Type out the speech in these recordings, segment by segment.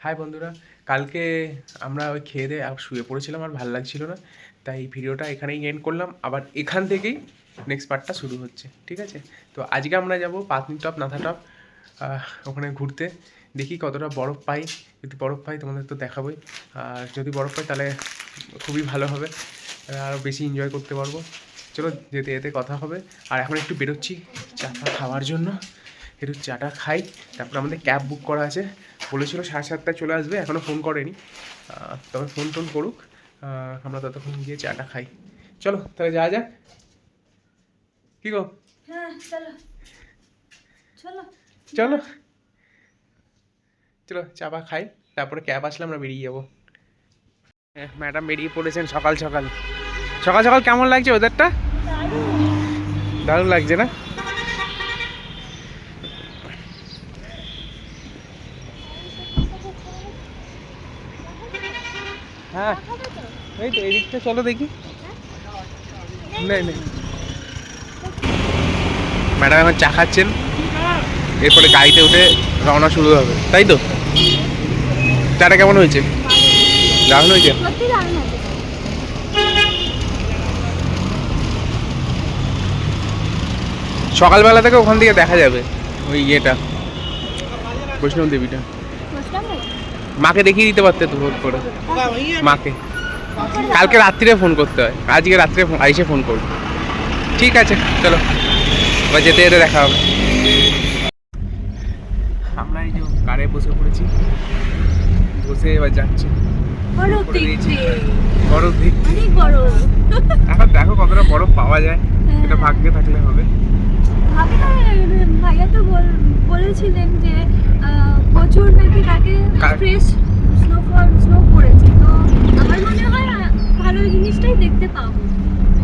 High বন্ধুরা, কালকে আমরা ওই খেয়ে দিয়ে শুয়ে পড়েছিলাম আর ভালো লাগছিল না, তাই ভিডিওটা এখানেই এন্ড করলাম। আবার এখান থেকেই নেক্সট পার্টটা শুরু হচ্ছে, ঠিক আছে? তো আজকে আমরা যাব পাতনি টপ, নাথা টপ ওখানে ঘুরতে। দেখি কতটা বরফ পাই। যদি বরফ পাই তোমাদের তো দেখাবোই। আর যদি বরফ পাই তাহলে খুবই ভালো হবে। আরও বেশি এনজয় করতে পারব। চলো যেতে যেতে কথা হবে। আর এখন একটু বেরোচ্ছি চাটা খাওয়ার জন্য। একটু চাটা খাই তারপর আমাদের ক্যাব বুক করা আছে। বলেছিল সাড়ে সাতটায় চলে আসবে এখনও ফোন করেনি। তবে ফোন টোন করুক আমরা ততক্ষণ গিয়ে চাটা খাই। চলো তাহলে যাওয়া যাক। কী গো? হ্যাঁ চলো। চলো। চলো। চলো চাপা খাই তারপরে ক্যাব আসলে আমরা বেরিয়ে যাব। ম্যাডাম বেরিয়ে পড়েছেন সকাল সকাল। সকাল সকাল কেমন লাগছে ওদেরটা? দারুণ লাগছে না? হ্যাঁ এই তো, এদিকটা চলো দেখি। নেই ম্যাডাম এখন চা খাচ্ছেন। এরপরে গাড়িতে উঠে রওনা শুরু হবে। তাই তো? চাটা কেমন হয়েছে? দারুণ হয়েছে সত্যি দারুণ আছে সকালবেলা থেকে ওখান থেকে দেখা যাবে ওই ইয়েটা। বৈষ্ণব দেবীটা। মাকে দেখিয়ে দিতে পারতে তো ফোন করে। মাকে। কালকে রাত্রিরে ফোন করতে হয়। আজকে রাত্রে আইসে ফোন করব। ঠিক আছে চলো। এবার যেতে যেতে দেখা হবে। আমরা এই যে কারে বসে পড়েছি। বসে এবার যাচ্ছি। বরফ দিক অনেক এখন দেখো কতটা বরফ পাওয়া যায়। এটা ভাগ্যে থাকলে হবে। ভাইয়া তো বল- বলেছিলেন যে প্রচুর নাকি তাকে ফ্রেশ স্নোফল স্নো পড়েছে। তো আমার মনে হয় ভালো জিনিসটাই দেখতে পাবো।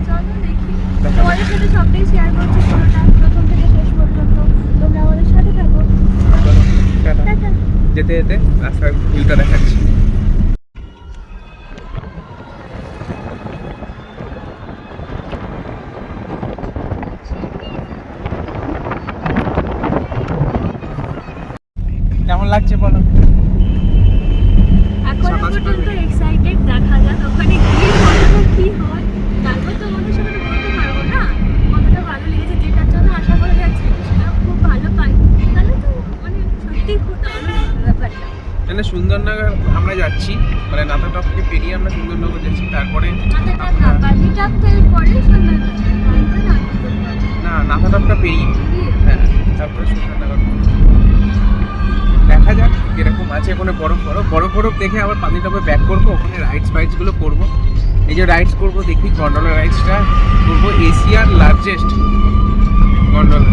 চলো দেখি। তোমাদের সাথে সবটাই শেয়ার করছি পুরোটা। প্রথম থেকে শেষ পর্যন্ত তোমরা আমাদের সাথে থাকো। যেতে যেতে রাস্তার ভিউটা দেখাচ্ছি কেমন লাগছে বলো। দেখে আবার পানি টপে ব্যাক করবো ওখানে রাইডস ফাইডসগুলো করবো এই যে রাইডস করবো দেখি গন্ডোলা রাইডসটা করবো এশিয়ার লার্জেস্ট গন্ডোলা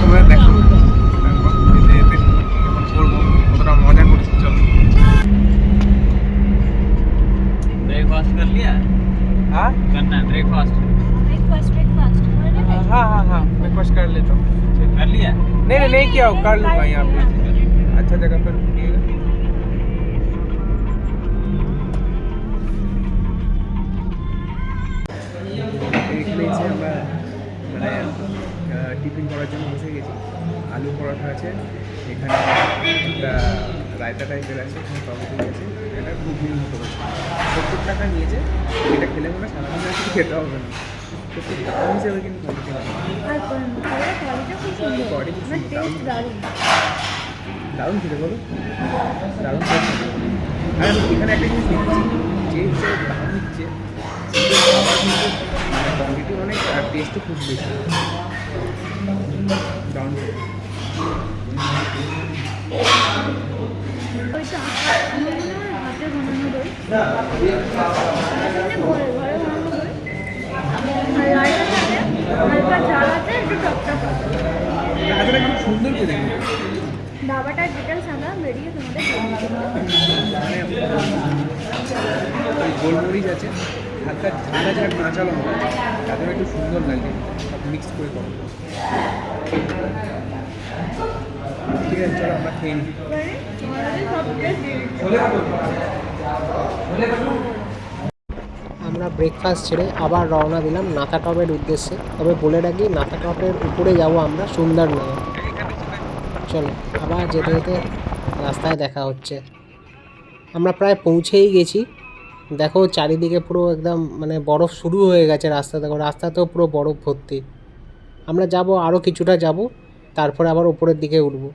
তোমরা দেখো তারপর যেতে যেতে কেমন করবো কতটা মজা করছি চলো ब्रेकफास्ट कर लिया हाँ करना है ब्रेकफास्ट ব্রেকফাস্ট ব্রেকফাস্ট করে নেবে हाँ हाँ हाँ ब्रेकफास्ट कर लेता हूँ कर लिया नहीं नहीं नहीं किया हूँ कर लूँगा यहाँ पे अच्छा जगह पर দারুণ ছিল বলো দারুণ আর এখানে একটা জিনিস দেখেছি যে হিসেবে দাম খাবার কিন্তু মানে কোয়ান্টিটি অনেক আর টেস্টও খুব বেশি। দারুণ সুন্দর করে দেখি দাবাটার ডিটেলস আমরা বেরিয়ে তোমাদের গোলমরিচ আছে হালকা ঝাল আছে আর কাঁচা লঙ্কা তাদের একটু সুন্দর লাগে সব মিক্স করে করো। ঠিক আছে চলো আমরা খেয়ে নিই। আমরা ব্রেকফাস্ট ছেড়ে আবার রওনা দিলাম নাথা টপের উদ্দেশ্যে। তবে বলে রাখি নাথা টপের উপরে যাব আমরা সুন্দর সুন্দরনগর চলো, আবার যেতে যেতে রাস্তায় দেখা হচ্ছে। আমরা প্রায় পৌঁছেই গেছি। দেখো চারিদিকে পুরো একদম মানে বরফ শুরু হয়ে গেছে রাস্তা দেখো রাস্তাতেও পুরো বরফ ভর্তি। আমরা যাব আরও কিছুটা যাব, তারপরে আবার ওপরের দিকে উঠবো।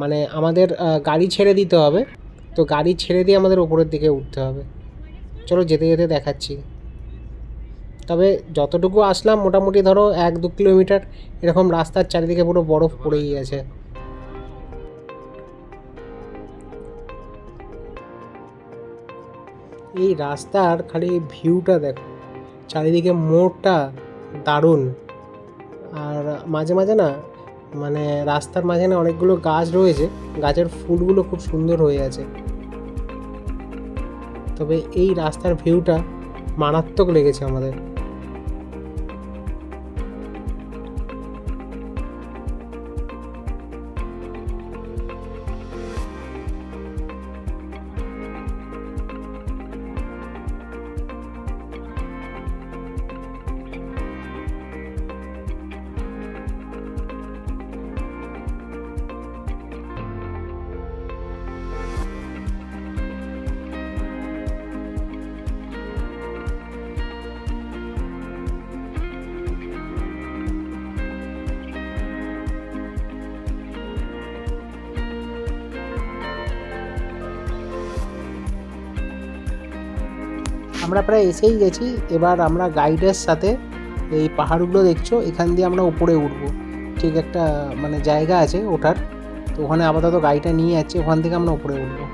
মানে আমাদের গাড়ি ছেড়ে দিতে হবে। তো গাড়ি ছেড়ে দিয়ে আমাদের ওপরের দিকে উঠতে হবে। চলো যেতে যেতে দেখাচ্ছি। তবে যতটুকু আসলাম, মোটামুটি ধরো এক দু কিলোমিটার, এরকম রাস্তার চারিদিকে পুরো বরফ পড়েই আছে এই রাস্তার খালি ভিউটা দেখো। চারিদিকে মোড়টা দারুণ। আর মাঝে মাঝে না মানে রাস্তার মাঝে না অনেকগুলো গাছ রয়েছে, গাছের ফুলগুলো খুব সুন্দর হয়ে আছে। তবে এই রাস্তার ভিউটা মারাত্মক লেগেছে আমাদের। আমরা প্রায় এসেই গেছি। এবার আমরা গাইডের সাথে এই পাহাড়গুলো দেখছ, এখান দিয়ে আমরা উপরে উঠব। ঠিক একটা মানে জায়গা আছে ওঠার। তো ওখানে আপাতত গাড়িটা নিয়ে যাচ্ছে, ওখান থেকে আমরা উপরে উঠবো।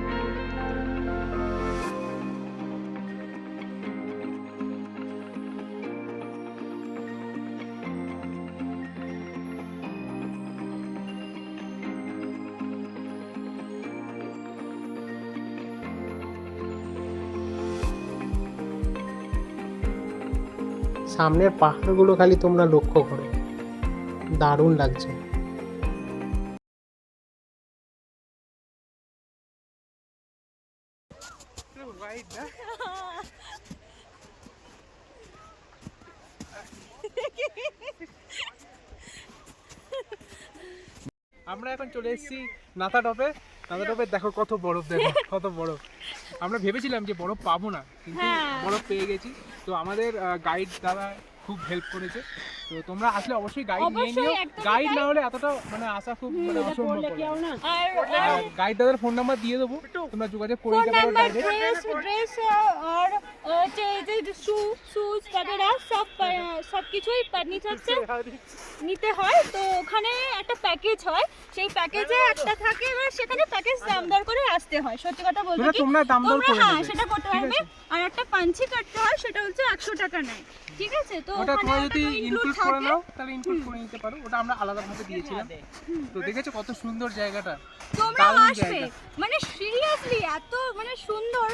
সামনের পাহাড়গুলো খালি তোমরা লক্ষ্য করো। দারুণ লাগছে। আমরা এখন চলে এসেছি নাথা টপে। টপে দেখো কত বরফ দেখো কত বরফ। আমরা ভেবেছিলাম যে বরফ পাবো না কিন্তু হ্যাঁ। বরফ পেয়ে গেছি। তো আমাদের গাইড দাদা খুব হেল্প করেছে। তো তোমরা আসলে অবশ্যই গাইড নিয়ে অবশ্যই, নিও একদমই গাইড তাই। না হলে এতটা মানে আসা খুব মানে অসম্ভব আর আর গাইড দাদার ফোন নাম্বার দিয়ে দেবো তোমরা যোগাযোগ করে ফোন নিতে পারো নাম্বার গাইডের ড্রেস ড্রেস আর আহ, যে যে শু শুজ वगैरह সব আহ, সব কিছুই ফার্নিচার নিতে হয় তো ওখানে একটা প্যাকেজ হয় সেই প্যাকেজে একটা থাকে এবার সেখানে প্যাকেজ দাম দর করে আসতে হয় সত্যি কথা বলতে সেটা কি তোমরা দাম দর তোমরা করে হ্যাঁ নেবে সেটা করতে ঠিক পারবে আছে? আর একটা পাঞ্চি কাটতে হয় সেটা হচ্ছে একশো টাকা নেয় ঠিক আছে তো ওটা ওখানে তোমরা একটা যদি তো include ইনক্লুড করে নাও তাহলে ইনক্লুড করে নিতে পারো। ওটা আমরা আলাদা ভাবে দিয়েছিলাম। তো দেখেছ কত সুন্দর জায়গাটা? তোমরা আসবে। মানে সিরিয়াসলি এত মানে সুন্দর।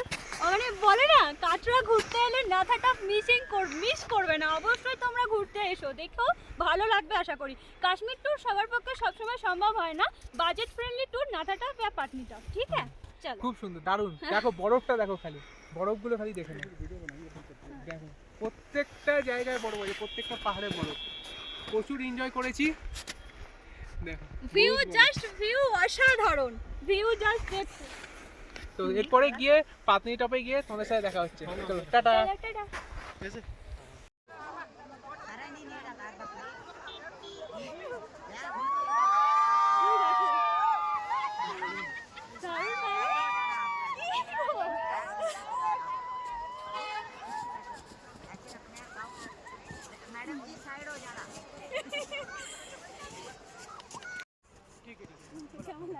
মানে বলে না কাটরা ঘুরতে এলে মাথাটা মিসিং মিস করবে না। অবশ্যই তোমরা ঘুরতে এসো। দেখো ভালো লাগবে আশা করি। কাশ্মীর ট্যুর সবার পক্ষে সবসময় সম্ভব হয় না। বাজেট ফ্রেন্ডলি ট্যুর নাথাটা বা পাটনিটা ঠিক আছে? চলো। খুব সুন্দর দারুণ। দেখো বরফটা দেখো খালি। বরফগুলো খালি দেখে নাও। দেখো। প্রত্যেকটা জায়গায় বড় বড় প্রত্যেকটা পাহাড়ে বড়। প্রচুর এনজয় করেছি। দেখো ভিউ জাস্ট ভিউ অসাধারণ। ভিউ জাস্ট দেখো। তো এরপরে গিয়ে পাতনি টপে গিয়ে তোমাদের সাথে দেখা হচ্ছে। চলো টাটা। টাটা কেমন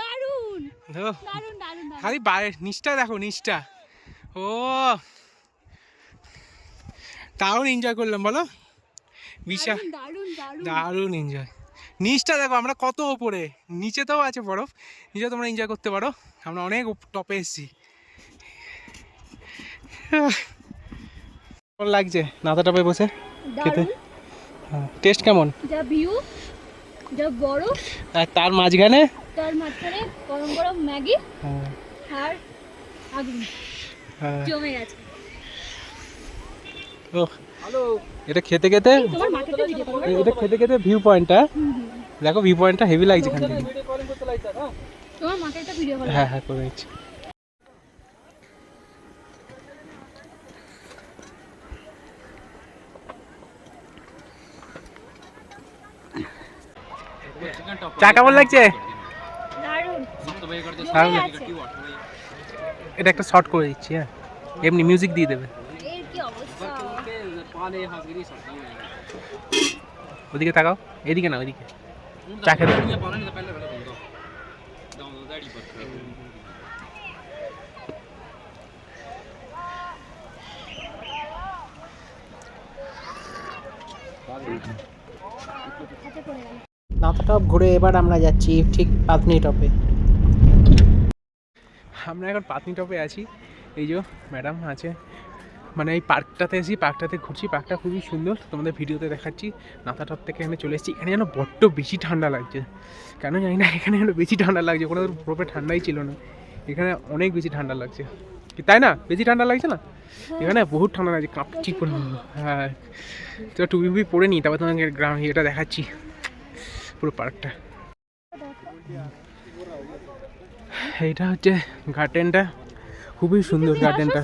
দারুণ দেখো দারুণ দারুণ দারুণ খালি বাইরে নিচটা দেখো নিচটা। ও। দারুণ এনজয় করলাম বলো? বিশাল দারুণ এনজয় নিচটা দেখো আমরা কত ওপরে। নিচেতেও আছে বরফ। নিচে তোমরা এনজয় করতে পারো। আমরা অনেক টপে এসেছি। কেমন লাগছে? নাতা টপে বসে? খেতে? টেস্ট কেমন? যা ভিউ যা বড় আর তার মাঝখানে? তার মাঝখানে গরম গরম ম্যাগি হ্যাঁ, আর আগুন। হ্যাঁ। জমে গেছে। এটা খেতে খেতে? ভিডিও এটা খেতে খেতে ভিউ পয়েন্টটা দেখো ভিউ পয়েন্টটা হেভি লাগছে এখান থেকে। তোমার মাথাটা ভিডিও করো হ্যাঁ হ্যাঁ করে নিচ্ছি চা কেমন লাগছে? এটা একটা শর্ট করে দিচ্ছি হ্যাঁ। এমনি মিউজিক দিয়ে দেবে। ওদিকে তাকাও। এদিকে না ওইদিকে। চা খেতে হাতে পড়ে গেল। নাথা টপ ঘুরে এবার আমরা যাচ্ছি ঠিক পাতনি টপে। আমরা এখন পাতনি টপে আছি। এই যে ম্যাডাম আছে। মানে এই পার্কটাতে এসেছি পার্কটাতে ঘুরছি। পার্কটা খুবই সুন্দর। তোমাদের ভিডিওতে দেখাচ্ছি। নাথা টপ থেকে এখানে চলে এসেছি। এখানে যেন বড্ড বেশি ঠান্ডা লাগছে। কেন জানি না এখানে যেন বেশি ঠান্ডা লাগছে। কোনো বরফে ঠান্ডাই ছিল না। এখানে অনেক বেশি ঠান্ডা লাগছে। কি তাই না? বেশি ঠান্ডা লাগছে না? এখানে বহুত ঠান্ডা লাগছে। কাঁপছি পুরো। হ্যাঁ। তো টুপি ফুপি পরে নিই তারপর তোমাকে গ্রাম এটা দেখাচ্ছি। পুরো পার্কটা। এইটা হচ্ছে গার্ডেনটা। খুবই সুন্দর গার্ডেনটা।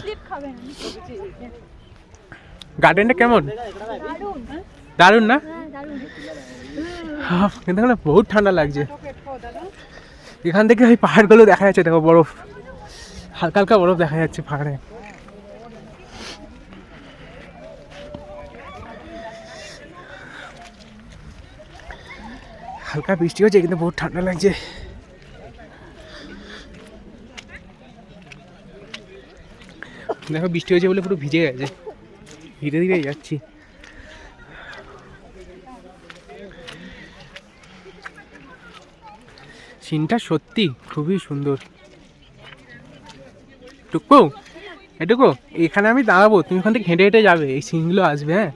গার্ডেনটা কেমন? দারুণ। না? হ্যাঁ কিন্তু এখানে বহুত ঠান্ডা লাগছে। এখান থেকে ওই পাহাড়গুলো দেখা যাচ্ছে দেখো বরফ। হালকা হালকা বরফ দেখা যাচ্ছে পাহাড়ে। হালকা বৃষ্টি হচ্ছে কিন্তু বহুত ঠান্ডা লাগছে। দেখো, বৃষ্টি হয়েছে বলে পুরো ভিজে গেছে। ধীরে ধীরে যাচ্ছি। সিনটা সত্যি খুবই সুন্দর। টুকু এটুকু এখানে আমি দাঁড়াবো, তুমি ওখান থেকে হেঁটে হেঁটে যাবে। এই সিনগুলো আসবে হ্যাঁ?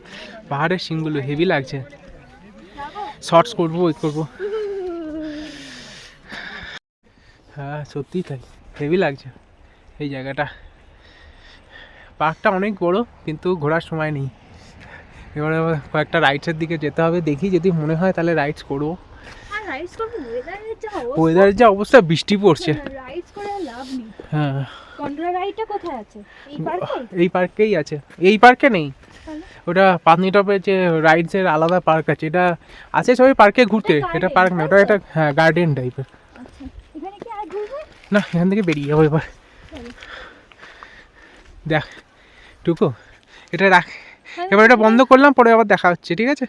পাহাড়ের সিনগুলো, হেভি লাগছে। শর্টস করব ওই করব। হ্যাঁ সত্যিই তাই। হেভি লাগছে এই জায়গাটা। পার্কটা অনেক বড় কিন্তু ঘোরার সময় নেই। এবারে কয়েকটা রাইডসের দিকে যেতে হবে দেখি যদি মনে হয় তাহলে রাইডস করব। ওয়েদারের যা অবস্থা। ওয়েদারের যা অবস্থা বৃষ্টি পড়ছে। হ্যাঁ। এই পার্কে পার্কেই আছে। এই পার্কে নেই? ওটা পাতনি টপে যে রাইডসের আলাদা পার্ক আছে এটা আছে সবাই পার্কে ঘুরতে এটা পার্ক না ওটা একটা হ্যাঁ গার্ডেন টাইপের আচ্ছা এখানে কি আর ঘুরবে? না এখান থেকে বেরিয়ে যাব এবার। দেখ টুকু এটা রাখ। হ্যাঁ, এবার এটা বন্ধ করলাম পরে আবার দেখা হচ্ছে ঠিক আছে?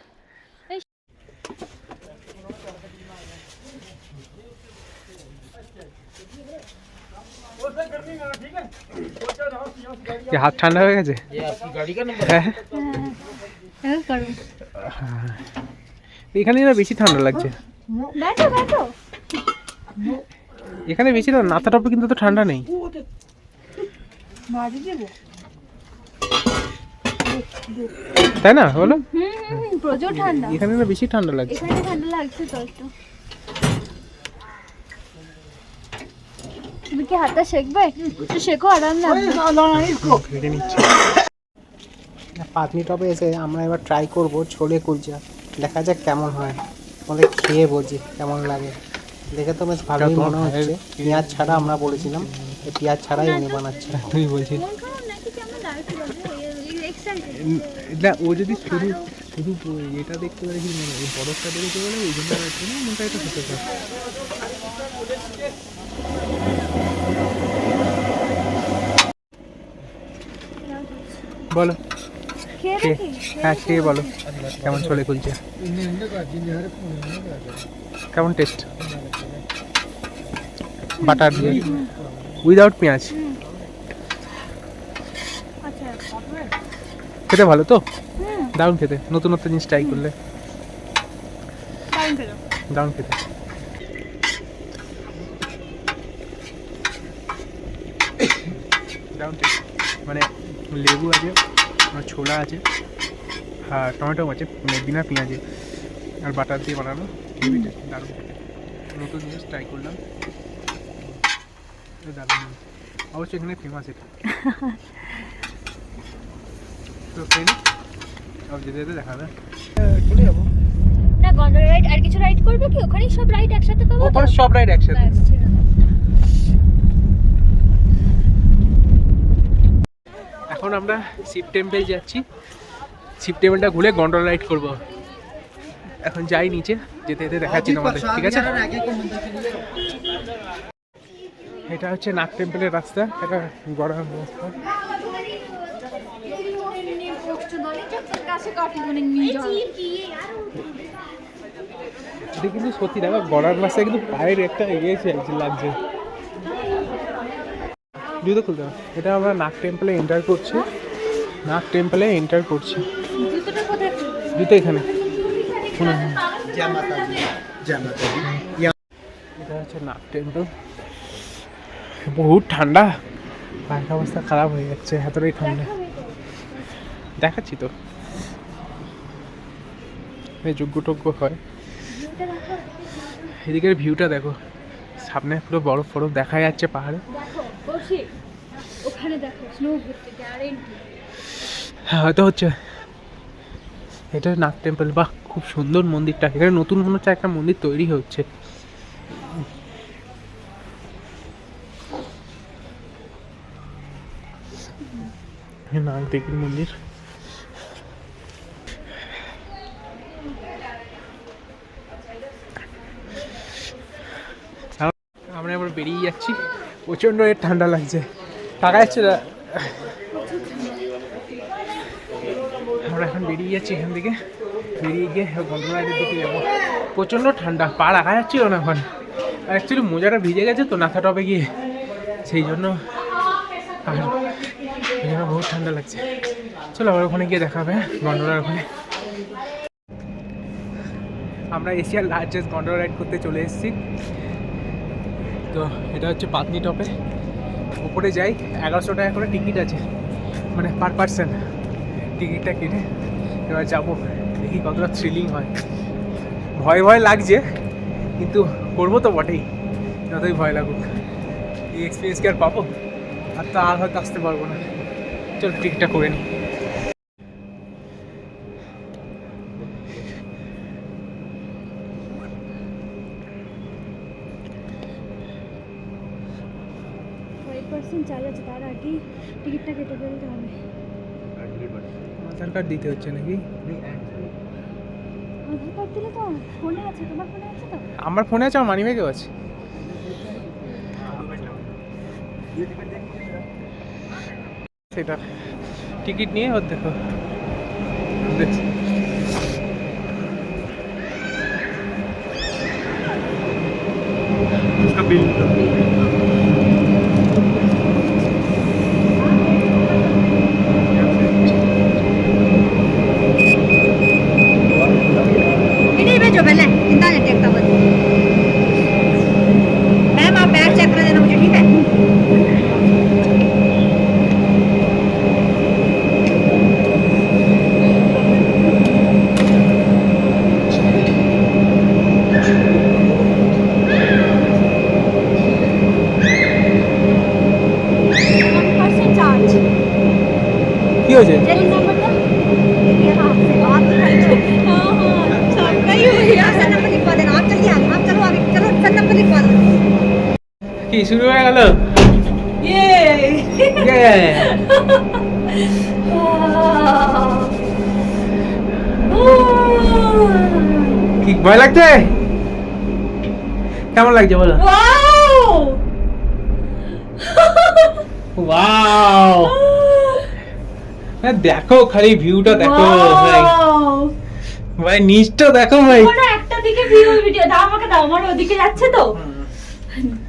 কি হাত ঠান্ডা হয়ে গেছে? হ্যাঁ। এখানে না বেশি ঠান্ডা লাগছে। এখানে বেশি না নাতা টপে কিন্তু তো ঠান্ডা নেই। তাই না বলো? প্রচুর ঠান্ডা। এখানে না বেশি ঠান্ডা লাগছে। এখানে ঠান্ডা লাগছে তো একটু। কি হাতটা শেখবে? একটু শেখো আরাম নিচ্ছি। পাতনি টপে এসে আমরা এবার ট্রাই করব ছোলে কুলচা। দেখা যাক কেমন হয়। আমাদের খেয়ে বুঝি কেমন লাগে। দেখে তো বেশ ভালোই মনে হচ্ছে। পেঁয়াজ ছাড়া আমরা বলেছিলাম পেঁয়াজ ছাড়াই উনি বানাচ্ছে। বলছি। মন বলব এক্সাইটেড না ও যদি শুধু শুধু এটা দেখতে পারে কি মানে এই বরফটা দেখতে পারে ওই জন্য না মনটা এটা হতে পারে। বলো। হ্যাঁ খেয়ে বলো। কেমন চলে খুলছে কেমন টেস্ট বাটার দিয়ে? উইদাউট পেঁয়াজ? আচ্ছা। খেতে ভালো তো? দারুণ খেতে। নতুন নতুন জিনিস ট্রাই করলে। দারুণ খেতে দারুণ টেস্ট মানে লেবু আছে আর ছোলা আছে আর টমেটো আছে মানে বিনা পেঁয়াজে। আর বাটার দিয়ে বানানো দারুণ নতুন জিনিস ট্রাই করলাম। দারুণ অবশ্যই এখানে ফেমাস এটা। তো ফ্রেন্ড সব যেতে যেতে দেখা হবে। চলে যাব। না গন্ডোলা রাইড আর কিছু রাইড করবে কি? ওখানেই সব রাইড একসাথে পাবো ওখানে সব রাইড একসাথে ব্যাস, ছেড়ে দাও। এখন আমরা শিব টেম্পল যাচ্ছি। শিব টেম্পলটা ঘুরে গন্ডল রাইড করব। এখন যাই নিচে যেতে যেতে দেখাচ্ছি তোমাদের। ঠিক আছে? এটা হচ্ছে নাগ টেম্পলের রাস্তা এটা গড়ার রাস্তা। এটা কিন্তু সত্যি দেখো গড়ার রাস্তায় কিন্তু পায়ের একটা এগিয়েছে লাগছে। জুতো খুলতে হবে। এটা আমরা নাগ টেম্পলে এন্টার করছি। নাগ টেম্পলে এন্টার করছি। জুতো এখানে। এটা হচ্ছে নাগ টেম্পল বহুত ঠান্ডা। পায়ের অবস্থা খারাপ হয়ে যাচ্ছে এতটাই ঠান্ডা। দেখাচ্ছি তো। যোগ্যটোগ্য হয়। এদিকের ভিউটা দেখো। সামনে পুরো বরফ ফরফ দেখা যাচ্ছে পাহাড়ে। ওখানে দেখো স্নো ঘুরতে গ্যারেন্টি হ্যাঁ হয়তো হচ্ছে। এটা নাগ টেম্পল বাহ, খুব সুন্দর মন্দিরটা। এখানে নতুন মনে হচ্ছে একটা মন্দির তৈরি হচ্ছে। নাগ দেবীর মন্দির। আমরা এবার বেরিয়ে যাচ্ছি। প্রচণ্ড এর ঠান্ডা লাগছে। টাকা যাচ্ছে আমরা এখন বেরিয়ে যাচ্ছি এখান থেকে। বেরিয়ে গিয়ে গন্ধরাজের দিকে যাব। প্রচণ্ড ঠান্ডা, পা রাখা যাচ্ছিল না এখন। আর অ্যাকচুয়ালি মোজাটা ভিজে গেছে তো নাথা টপে গিয়ে। সেই জন্য আর জন্য বহুত ঠান্ডা লাগছে। চলো আবার ওখানে গিয়ে দেখা হবে গন্ডোলার ওখানে। আমরা এশিয়ার লার্জেস্ট গন্ডোলা রাইড করতে চলে এসেছি। তো এটা হচ্ছে পাতনি টপে। উপরে যাই, এগারোশো টাকা করে টিকিট আছে। মানে পার পার্সন টিকিটটা কেটে এবার যাব, দেখি কতটা থ্রিলিং হয়। ভয় ভয় লাগছে, কিন্তু করব তো বটেই, যতই ভয় লাগুক। এই এক্সপিরিয়েন্স কি আর পাবো? আর তো আর হয়তো আসতে পারব না। চল টিকিটটা করে নিই ফাইভ পার্সেন্ট চার্জ আছে তার আগেই টিকিটটা কেটে ফেলতে হবে। আধার কার্ড দিতে হচ্ছে নাকি? আধার কার্ড দিলে তো ফোনে আছে তোমার ফোনে আছে তো? আমার ফোনে আছে আমার মানিব্যাগেও আছে। সেটা। টিকিট নিয়ে ওর দেখো। বিল্ডিং ভয় লাগছে কেমন লাগছে বলো ওয়াও ওয়াও দেখো খালি ভিউটা দেখো ভাই ভাই নিচটা দেখো ভাই কোনো একটা দিকে ভিউ ভিডিও দাও আমাকে দাও আমার ওদিকে যাচ্ছে তো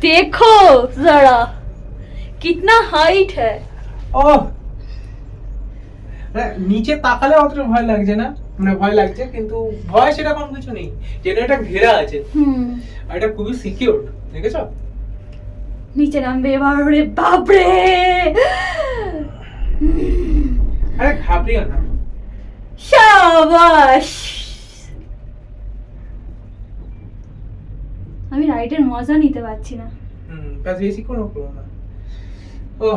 देखो जरा कितना हाइट है ও হ্যাঁ নিচে তাকালে অতটা ভয় লাগছে না মানে ভয় লাগছে কিন্তু ভয় সেরকম কিছু নেই। যেন এটা ঘেরা আছে হুম। আর এটা খুবই সিকিউর দেখেছ? নিচে নামবে এবার ওরে বাপরে! আরে ঘাবড়িও না। শাবাশ আমি রাইডের মজা নিতে পারছি না। হুম ব্যাস বেশি কোনো করো না। ও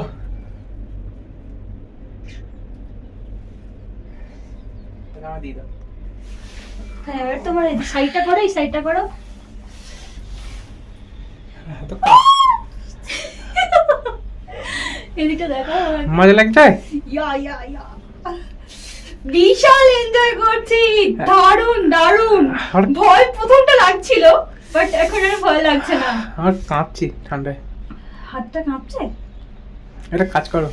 আমার দিয়ে দাও। হ্যাঁ এবার তোমার সাইডটা করো এই সাইডটা করো হ্যাঁ, দেখো। মজা লাগছে? ইয়া ইয়া ইয়া। বিশাল এনজয় করছি। দারুণ দারুণ। ভয় প্রথমটা লাগছিল বাট এখন আর ভয় লাগছে না। আমার কাঁপছি ঠান্ডায়। হাতটা কাঁপছে? একটা কাজ করো।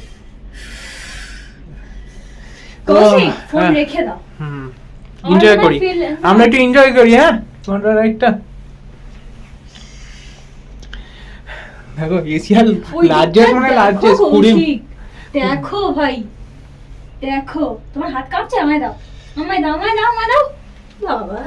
ফোন হ্যাঁ। রেখে দাও। হুম এনজয় করি। আমরা একটু এনজয় করি হ্যাঁ? তোমার রাইডটা দেখো এশিয়ার লার্জেস্ট মানে দেখো, লার্জেস্ট কুড়ি দেখো ভাই দেখো। তোমার হাত কাঁপছে আমায় দাও আমায় দাও আমায় দাও আমায় দাও। বাবা।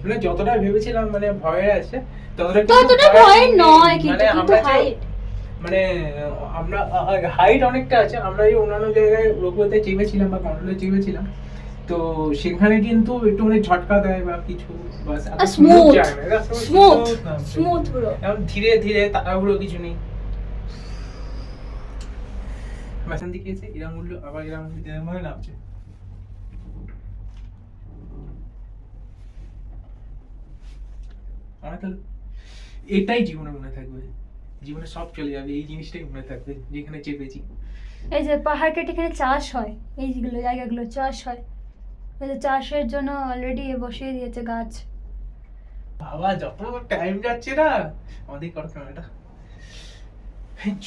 মানে যতটা ভেবেছিলাম মানে ভয়ে আছে ততটা ভয় নয় কিন্তু মানে কিন্তু হাইট মানে আমরা হাইট অনেকটা আছে। আমরা এই অন্যান্য জায়গায় রোপওয়েতে চেপেছিলাম বা কন্ট্রোলে চেপেছিলাম তো সেখানে কিন্তু একটু মানে ঝটকা দেয় বা কিছু স্মুথ স্মুথ পুরো। ধীরে ধীরে তাড়াহুড়ো কিছু নেই। মাঝখান দিকে এসে এরম উঠল আবার এরম এরম ভাবে নামছে আমার তাহলে এটাই জীবনে মনে থাকবে। জীবনে সব চলে যাবে এই জিনিসটাই মনে থাকবে যেখানে চেপেছি। এই যে পাহাড় কেটে এখানে চাষ হয় এইগুলো জায়গাগুলো চাষ হয় এই যে চাষের জন্য অলরেডি বসিয়ে দিয়েছে গাছ। বাবা যত টাইম যাচ্ছে না আমাদের কর ক্যামেরাটা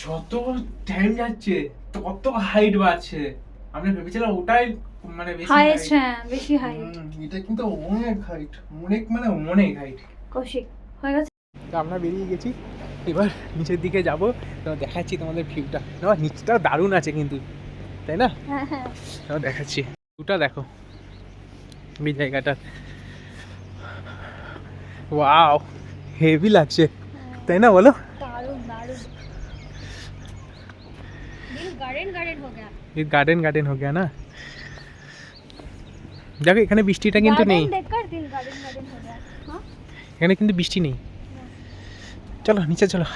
যত টাইম যাচ্ছে তত হাইট বাড়ছে। আমরা ভেবেছিলাম ওটাই মানে বেশি height। হ্যাঁ বেশি হাইট এটা কিন্তু অনেক হাইট অনেক মানে অনেক হাইট কৌশিক হয়ে গেছে? তো আমরা বেরিয়ে গেছি। এবার নিচের দিকে যাব। তো দেখাচ্ছি তোমাদের ভিউটা। না নিচটা দারুণ আছে কিন্তু তাই না? দেখাচ্ছি। ভিউটা দেখো। এই জায়গাটা। ওয়াও হেভি লাগছে তাই না বলো? গার্ডেন গার্ডেন হো না? দেখো এখানে বৃষ্টিটা কিন্তু নেই। এখানে কিন্তু বৃষ্টি নেই। চলো নিচে চলো।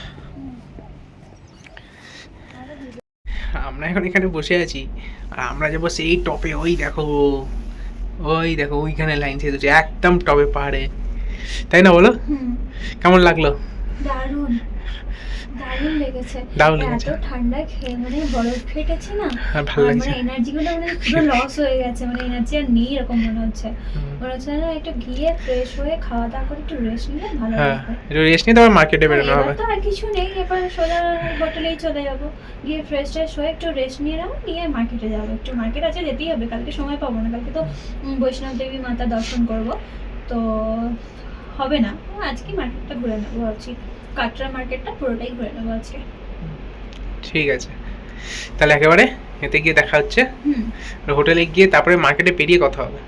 আমরা এখন এখানে বসে আছি। আর আমরা যাব সেই টপে ওই দেখো। ওই দেখো ওইখানে লাইন ছেড়ে হচ্ছে একদম টপে পাহাড়ে। তাই না বলো? কেমন লাগল? দারুণ। দারুণ লেগেছে। দারুণ লেগেছে। এত খেয়ে মানে বরফ ফেটেছে না? হ্যাঁ, ভালো লাগছে। মানে এনার্জি গুলো মানে পুরো লস হয়ে গেছে। মানে এনার্জি আর নেই এরকম মনে হচ্ছে। হুম। মনে হচ্ছে না একটু গিয়ে ফ্রেশ হয়ে খাওয়া দাওয়া করে একটু রেস্ট নিলে ভালো হ্যাঁ একটু রেস্ট নিয়ে তারপর মার্কেটে বেরোনো হবে। তো আর কিছু নেই। এবার সোজা হোটেলেই চলে যাব। গিয়ে ফ্রেশ ট্রেশ হয়ে একটু রেস্ট নিয়ে নেব নিয়ে মার্কেটে যাব। একটু মার্কেট আছে যেতেই হবে। কালকে সময় পাবো না। কালকে তো বৈষ্ণব দেবী মাতা দর্শন করব। তো হবে না। আজকে মার্কেটটা ঘুরে নেব ভাবছি। কাটরা মার্কেটটা পুরোটাই ঘুরে নেব আজকে। ঠিক আছে। তাহলে একেবারে এতে গিয়ে দেখা হচ্ছে। হুম। হোটেলে গিয়ে তারপরে মার্কেটে পেরিয়ে কথা হবে।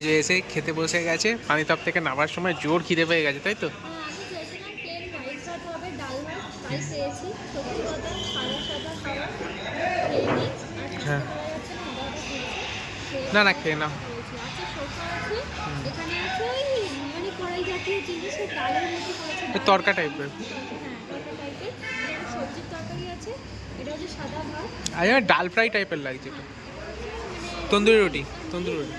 যে এসে খেতে বসে গেছে পানিতপ থেকে নামার সময় জোর খিদে পেয়ে গেছে তাই তো? আমি না প্লেন হোয়াইট জাতীয় জিনিস ডালের মধ্যে করেছে তরকা টাইপের হ্যাঁ সবজির তরকারি আছে এটা হচ্ছে সাদা ভাত। আরে ডাল ফ্রাই টাইপের লাগছে এটা। তন্দুরি রুটি তন্দুরি রুটি।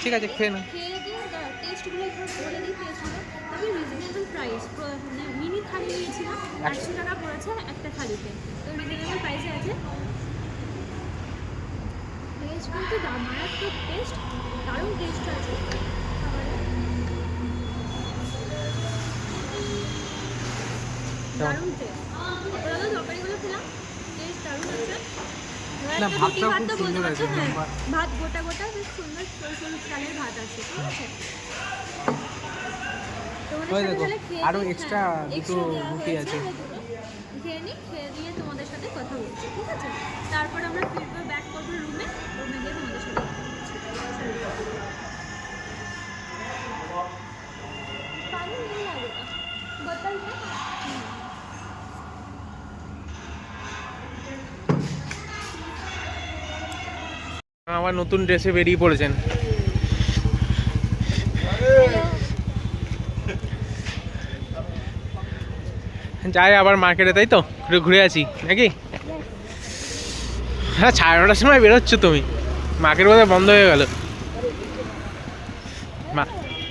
ঠিক আছে খেয়ে নাও। খেয়ে দিয়ে টেস্টগুলো একটু বলে দিই টেস্টগুলো তবে রিজনেবল প্রাইস মানে মিনি থালি নিয়েছিলাম একশো টাকা পড়েছে একটা থালিতে। তো রিজনেবল প্রাইসে আছে। টেস্ট কিন্তু দা- মারাত্মক টেস্ট দারুণ টেস্ট আছে। ভাত হ্যাঁ। ভাত গোটা গোটা বেশ সুন্দর সরু সরু চালের ভাত আছে ঠিক আছে? তোমাদের ওই দেখো, আরও নিই, হ্যাঁ, দুটো রুটি আছে। খেয়ে নিই খেয়ে দিয়ে তোমাদের সাথে কথা বলছি ঠিক আছে? তারপর আমরা ফিরবো ব্যাক করব রুমে আবার নতুন ড্রেসে বেরিয়ে পড়েছেন। যাই আবার মার্কেটে, তাই তো? একটু ঘুরে আছি, নাকি? হ্যাঁ সাড়ে নটার সময় বেরোচ্ছ তুমি। মার্কেট বোধহয় বন্ধ হয়ে গেল।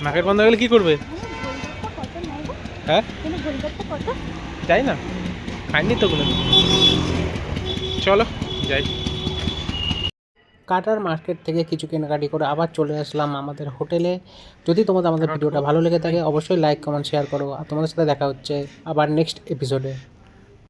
মার্কেট বন্ধ হয়ে গেলে কী করবে? হ্যাঁ? যাই না, খাইনি তো কোনো চলো, যাই। কাটার মার্কেট থেকে কিছু কেনাকাটি করে আবার চলে আসলাম আমাদের হোটেলে। যদি তোমাদের আমাদের ভিডিওটা ভালো লেগে থাকে অবশ্যই লাইক কমেন্ট শেয়ার করো। আর তোমাদের সাথে দেখা হচ্ছে আবার নেক্সট এপিসোডে